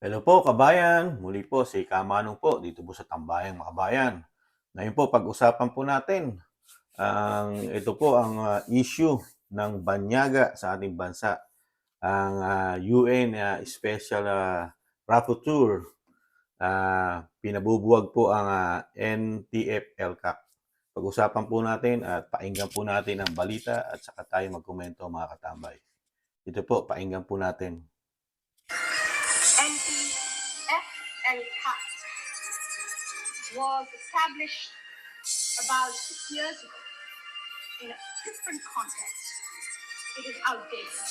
Hello po, kabayan. Muli po si Kamanong po dito po sa Tambayang mga kabayan. Ngayon po, pag-usapan po natin ang ito po ang ah, issue ng banyaga sa ating bansa. Ang ah, UN ah, Special uh, Rapporteur ah, pinabubuwag po ang ah, NTF-ELCAC. Pag-usapan po natin at painggan po natin ang balita at saka tayo magkomento mga katambay. Ito po, painggan po natin. NTFL-CAT was established about six years ago in a different context. It is outdated.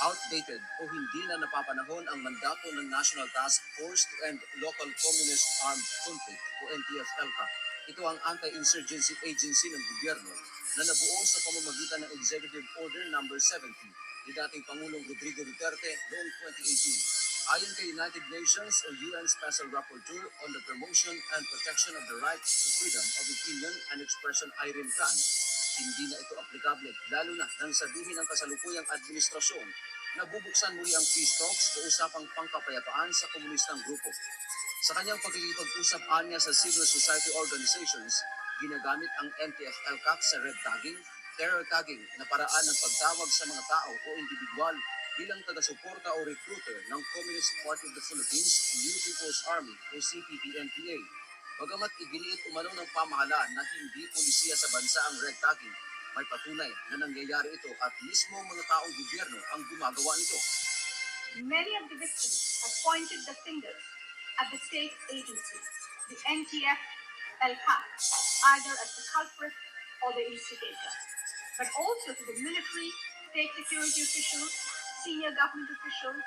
outdated o hindi na napapanahon ang mandato ng National Task Force to End Local Communist Armed Conflict o NTF-ELCA. Ito ang anti-insurgency agency ng gobyerno na nabuo sa pamamagitan ng Executive Order No. 70 ni dating Pangulong Rodrigo Duterte noong 2018. Ayon kay United Nations o UN Special Rapporteur on the Promotion and Protection of the Right to Freedom of Opinion and Expression Irene Khan, hindi na ito aplikable lalo na nang sabihin ng kasalukuyang administrasyon na bubuksan muli ang peace talks o usapang pangkapayapaan sa komunistang grupo. Sa kanyang pagkikipag-usap anya sa civil society organizations, ginagamit ang NTF-ELCAC sa red tagging, terror tagging na paraan ng pagtawag sa mga tao o individual bilang taga-suporta o recruiter ng Communist Party of the Philippines, New People's Army o CPP-NPA. Bagamat iginiit umano ng pamahalaan na hindi polisiya sa bansa ang red tagging, may patunay na nangyayari ito at mismo mga taong gobyerno ang gumagawa nito. Many of the victims have pointed the fingers at the state agency, the NTF-LCAT, either as the culprit or the instigator, but also to the military, state security officials, senior government officials,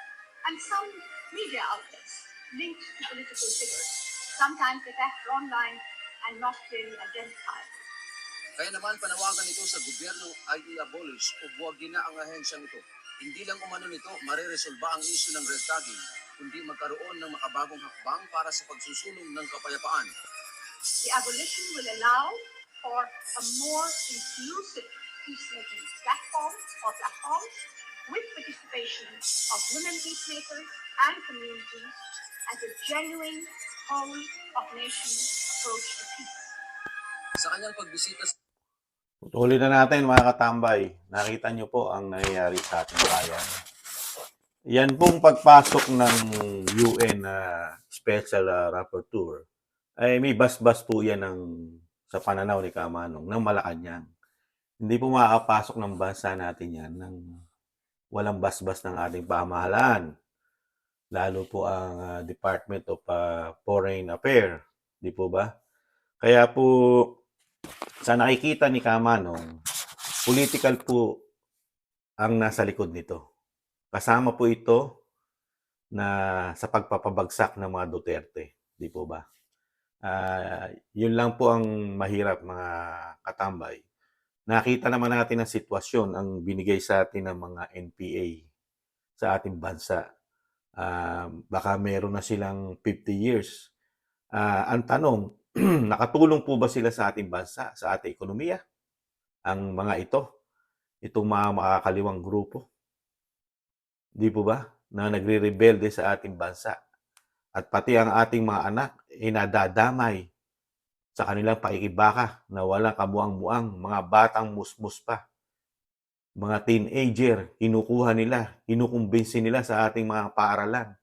and some media outlets linked to political figures, sometimes attached online and not clearly identified. Kaya naman panawagan ito sa gobyerno ay i-abolish o buwagin na ang ahensyang ito. Hindi lang umano nito mareresolba ang isyu ng red tagging, kundi magkaroon ng makabagong hakbang para sa pagsusulong ng kapayapaan. The abolition will allow for a more inclusive peacemaking platform or platforms with participation of women peacemakers and communities as a genuine whole of nation approach to peace. Sa kanyang pagbisita sa Tuloy na natin mga katambay. Nakita nyo po ang nangyayari sa ating bayan. Yan pong pagpasok ng UN na Special ah, Rapporteur ay may basbas po yan ng, sa pananaw ni Kamanong ng Malacanang. Hindi po makakapasok ng bansa natin yan ng walang basbas ng ating pamahalaan. Lalo po ang ah, Department of ah, Foreign Affairs. Di po ba? Kaya po sa nakikita ni Kamanong, political po ang nasa likod nito. Kasama po ito na sa pagpapabagsak ng mga Duterte. Di po ba? Ah, yun lang po ang mahirap mga katambay. Nakita naman natin ang sitwasyon ang binigay sa atin ng mga NPA sa ating bansa. Ah, baka meron na silang 50 years. Ah, ang tanong, nakatulong po ba sila sa ating bansa, sa ating ekonomiya? Ang mga ito, itong mga makakaliwang grupo. Di po ba? Na nagre-rebelde sa ating bansa. At pati ang ating mga anak, inadadamay sa kanilang paikibaka na walang kamuang-muang, mga batang musmus pa. Mga teenager, kinukuha nila, kinukumbinsi nila sa ating mga paaralan.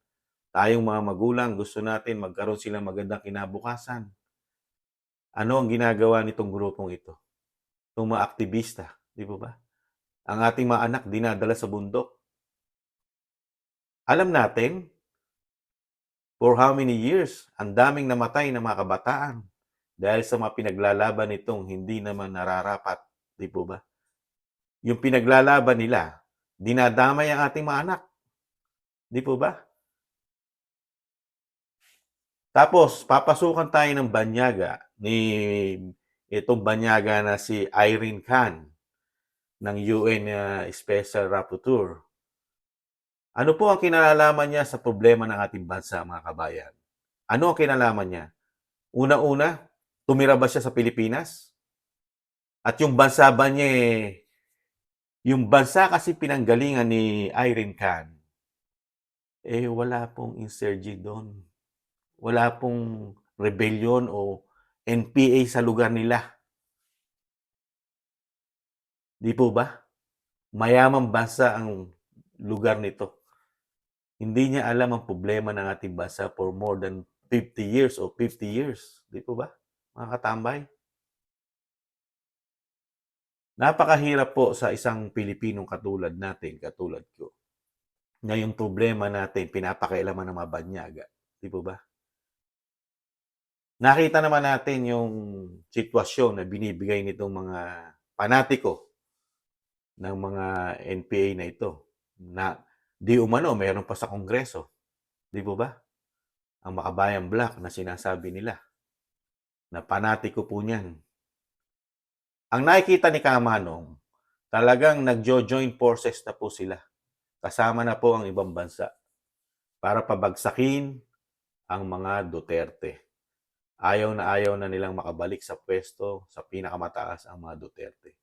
Tayong mga magulang, gusto natin magkaroon sila magandang kinabukasan. Ano ang ginagawa nitong grupong ito? Itong mga aktivista, di po ba? Ang ating mga anak dinadala sa bundok. Alam natin, for how many years, ang daming namatay na mga kabataan dahil sa mga pinaglalaban nitong hindi naman nararapat, di po ba? Yung pinaglalaban nila, dinadamay ang ating mga anak. Di po ba? Tapos, papasukan tayo ng banyaga ni itong banyaga na si Irene Khan ng UN uh, Special Rapporteur. Ano po ang kinalalaman niya sa problema ng ating bansa, mga kabayan? Ano ang kinalaman niya? Una-una, tumira ba siya sa Pilipinas? At yung bansa ba niya, eh, yung bansa kasi pinanggalingan ni Irene Khan, eh wala pong insurgent doon. Wala pong rebellion o NPA sa lugar nila. Di po ba? Mayamang bansa ang lugar nito. Hindi niya alam ang problema ng ating bansa for more than 50 years o 50 years. Di po ba? Mga katambay. Napakahirap po sa isang Pilipinong katulad natin, katulad ko, na yung problema natin, pinapakailaman ng mga banyaga. Di po ba? Nakita naman natin yung sitwasyon na binibigay nitong mga panatiko ng mga NPA na ito na di umano mayroon pa sa Kongreso. Di po ba? Ang Makabayan Black na sinasabi nila na panatiko po niyan. Ang nakikita ni Kamanong, talagang nagjo-join forces na po sila. Kasama na po ang ibang bansa para pabagsakin ang mga Duterte. Ayaw na ayaw na nilang makabalik sa pwesto sa pinakamataas ang mga Duterte.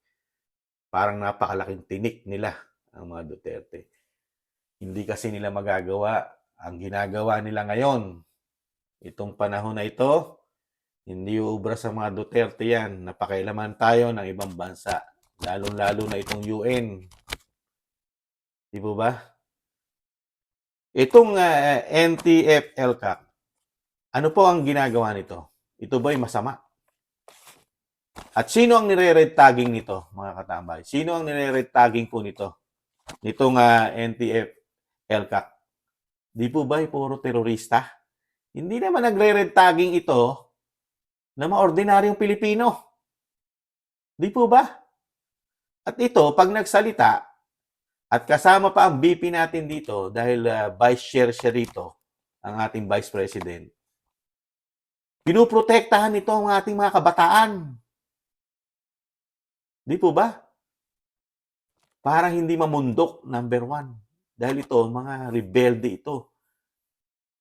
Parang napakalaking tinik nila ang mga Duterte. Hindi kasi nila magagawa ang ginagawa nila ngayon. Itong panahon na ito, hindi uubra sa mga Duterte yan. Napakailaman tayo ng ibang bansa. Lalong-lalo na itong UN. Di ba? Itong uh, NTF-LCAC, ano po ang ginagawa nito? Ito ba'y masama? At sino ang nire-red tagging nito, mga katambay? Sino ang nire-red tagging po nito? Nitong uh, NTF-LCAC. Di po ba puro terorista? Hindi naman nagre-red tagging ito na mga ordinaryong Pilipino. Di po ba? At ito, pag nagsalita, at kasama pa ang BP natin dito dahil uh, vice chair siya rito, ang ating vice president, pinuprotektahan nito ang ating mga kabataan. Di po ba? Para hindi mamundok, number one. Dahil ito, mga rebelde ito.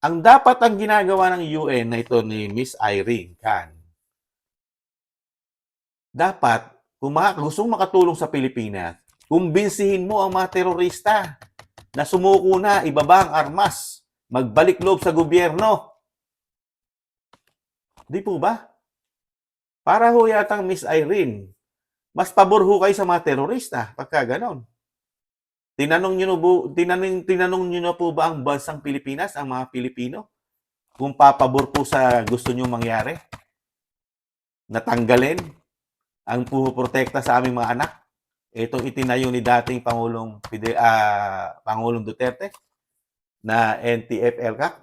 Ang dapat ang ginagawa ng UN na ito ni Miss Irene Khan, dapat, kung maka, gustong makatulong sa Pilipinas, kumbinsihin mo ang mga terorista na sumuko na, ibaba ang armas, magbalik loob sa gobyerno. Di po ba? Para ho yatang Miss Irene, mas pabor ho kayo sa mga terorista pagka ganon. Tinanong niyo, po, tinanong, tinanong niyo na po ba ang bansang Pilipinas, ang mga Pilipino? Kung papabor po sa gusto niyo mangyari? Natanggalin ang puprotekta sa aming mga anak? Itong itinayo ni dating Pangulong, Fide, ah, Pangulong Duterte na NTF-ELCAC,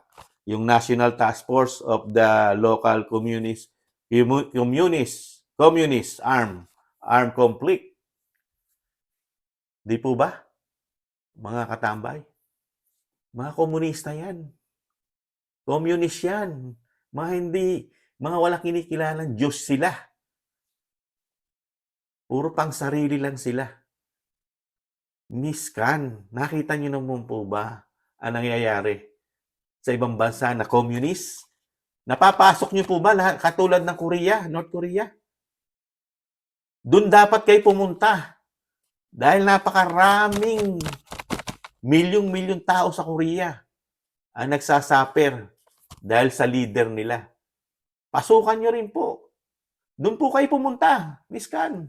yung National Task Force of the Local Communist Commu- Communist Communist Arm Armed Conflict. Di po ba? Mga katambay. Mga komunista yan. Communist yan. Mga hindi, mga walang kinikilalang Diyos sila. Puro pang sarili lang sila. Miskan, nakita niyo naman po ba ang nangyayari sa ibang bansa na communist? Napapasok niyo po ba lahat katulad ng Korea, North Korea? Doon dapat kayo pumunta. Dahil napakaraming milyong-milyong tao sa Korea ang nagsasaper dahil sa leader nila. Pasukan nyo rin po. Doon po kayo pumunta, Miss Khan.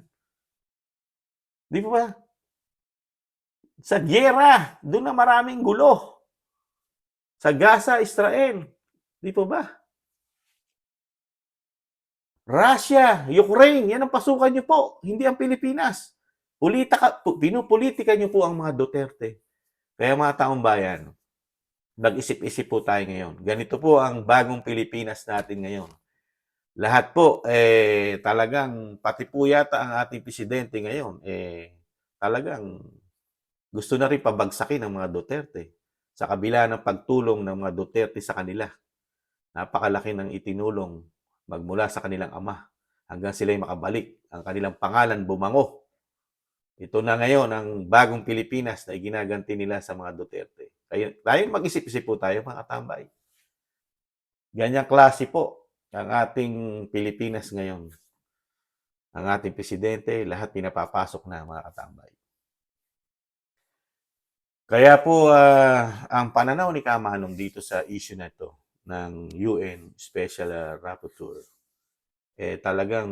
Di ba? Sa gyera, doon na maraming gulo. Sa Gaza, Israel. Di po ba? Russia, Ukraine, yan ang pasukan nyo po, hindi ang Pilipinas. Pulita ka, pinupolitika nyo po ang mga Duterte. Kaya mga taong bayan, nag-isip-isip po tayo ngayon. Ganito po ang bagong Pilipinas natin ngayon. Lahat po, eh, talagang, pati po yata ang ating presidente ngayon, eh, talagang gusto na rin pabagsakin ng mga Duterte sa kabila ng pagtulong ng mga Duterte sa kanila. Napakalaki ng itinulong magmula sa kanilang ama hanggang sila'y makabalik. Ang kanilang pangalan bumango. Ito na ngayon ang bagong Pilipinas na ginaganti nila sa mga Duterte. Kaya tayo mag-isip-isip po tayo mga katambay. Ganyang klase po ang ating Pilipinas ngayon. Ang ating presidente, lahat pinapapasok na mga katambay. Kaya po, ah, ang pananaw ni Kamanong dito sa issue na ito ng UN Special ah, Rapporteur, eh talagang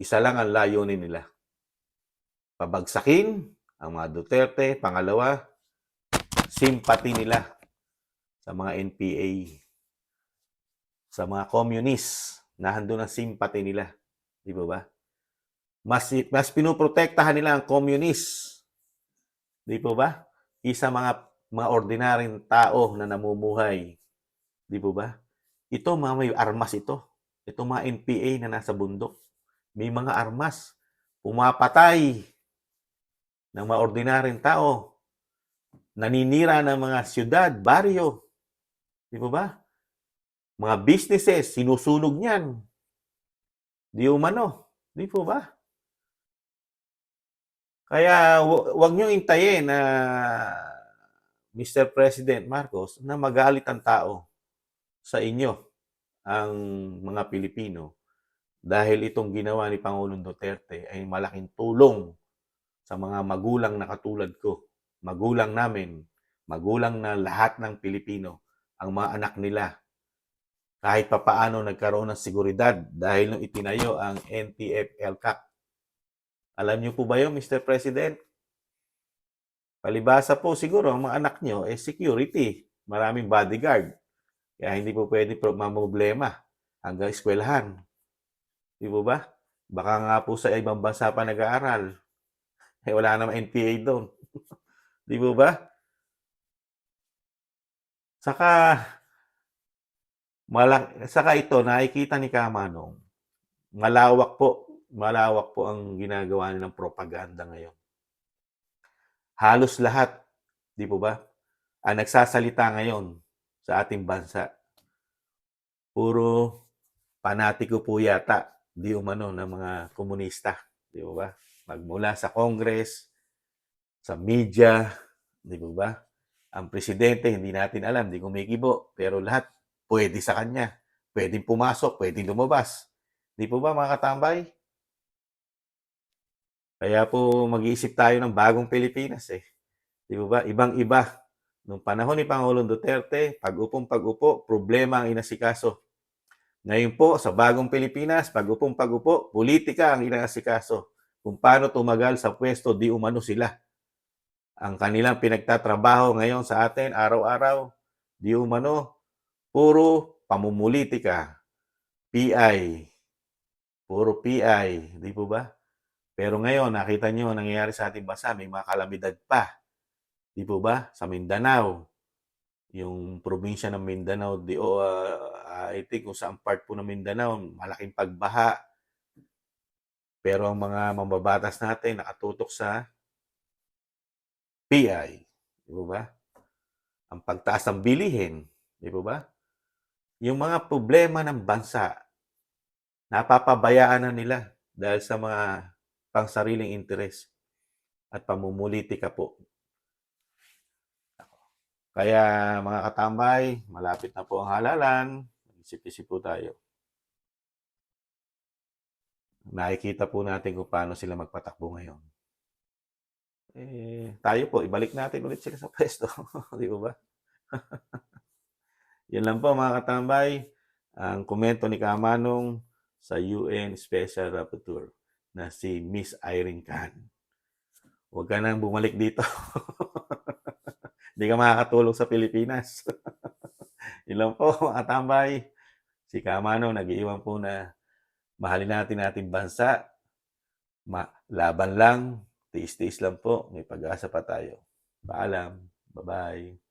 isa lang ang layunin nila. Pabagsakin ang mga Duterte. Pangalawa, simpati nila sa mga NPA, sa mga communists na handun ang simpati nila. Di ba ba? Mas, mas pinoprotektahan nila ang communists. Di po ba? Isa mga mga ordinaryong tao na namumuhay. Di po ba? Ito mga may armas ito. Ito mga NPA na nasa bundok. May mga armas. Pumapatay ng mga ordinaryong tao. Naninira ng mga syudad, baryo. Di po ba? Mga businesses, sinusunog niyan. Di umano. Di po ba? Kaya huwag niyo intayin na Mr. President Marcos na magalit ang tao sa inyo, ang mga Pilipino, dahil itong ginawa ni Pangulong Duterte ay malaking tulong sa mga magulang na katulad ko, magulang namin, magulang na lahat ng Pilipino, ang mga anak nila, kahit papaano nagkaroon ng seguridad dahil nung itinayo ang NTF-ELCAC. Alam niyo po ba yun, Mr. President? Palibasa po siguro ang mga anak niyo eh security, maraming bodyguard. Kaya hindi po pwede pro problema hanggang eskwelahan. Di po ba? Baka nga po sa ibang bansa pa nag-aaral. Eh wala namang NPA doon. Di po ba? Saka malak saka ito nakikita ni Kamanong malawak po malawak po ang ginagawa nilang propaganda ngayon. Halos lahat, di po ba? Ang nagsasalita ngayon sa ating bansa, puro panatiko po yata, di umano ng mga komunista, di po ba? Magmula sa Congress, sa media, di po ba? Ang presidente, hindi natin alam, di kumikibo, pero lahat pwede sa kanya. Pwedeng pumasok, pwedeng lumabas. Di po ba mga katambay? Kaya po mag-iisip tayo ng bagong Pilipinas eh. Di ba ba? Ibang-iba. Noong panahon ni Pangulong Duterte, pag-upong pag-upo, problema ang inasikaso. Ngayon po, sa bagong Pilipinas, pag-upong pag-upo, politika ang inasikaso. Kung paano tumagal sa pwesto, di umano sila. Ang kanilang pinagtatrabaho ngayon sa atin, araw-araw, di umano, puro pamumulitika, PI, puro PI, di po ba? Pero ngayon, nakita nyo ang nangyayari sa ating bansa, may mga kalamidad pa. Di po ba? Sa Mindanao, yung probinsya ng Mindanao, di, o, ah, I think kung saan part po ng Mindanao, malaking pagbaha. Pero ang mga mambabatas natin nakatutok sa PI. Di po ba? Ang pagtaas ng bilihin. Di po ba? Yung mga problema ng bansa, napapabayaan na nila dahil sa mga pangsariling interes at pamumulitika po. Kaya mga katambay, malapit na po ang halalan. Isip-isip po tayo. Nakikita po natin kung paano sila magpatakbo ngayon. Eh, tayo po, ibalik natin ulit sila sa pwesto. Di ba ba? Yan lang po mga katambay. Ang komento ni Kamanong sa UN Special Rapporteur na si Miss Irene Khan. Huwag ka nang bumalik dito. Hindi ka makakatulong sa Pilipinas. Yun lang po, mga tambay. Si Kamano, nag-iwan po na mahalin natin ating bansa. Ma laban lang, tiis-tiis lang po. May pag-asa pa tayo. Paalam. Bye-bye.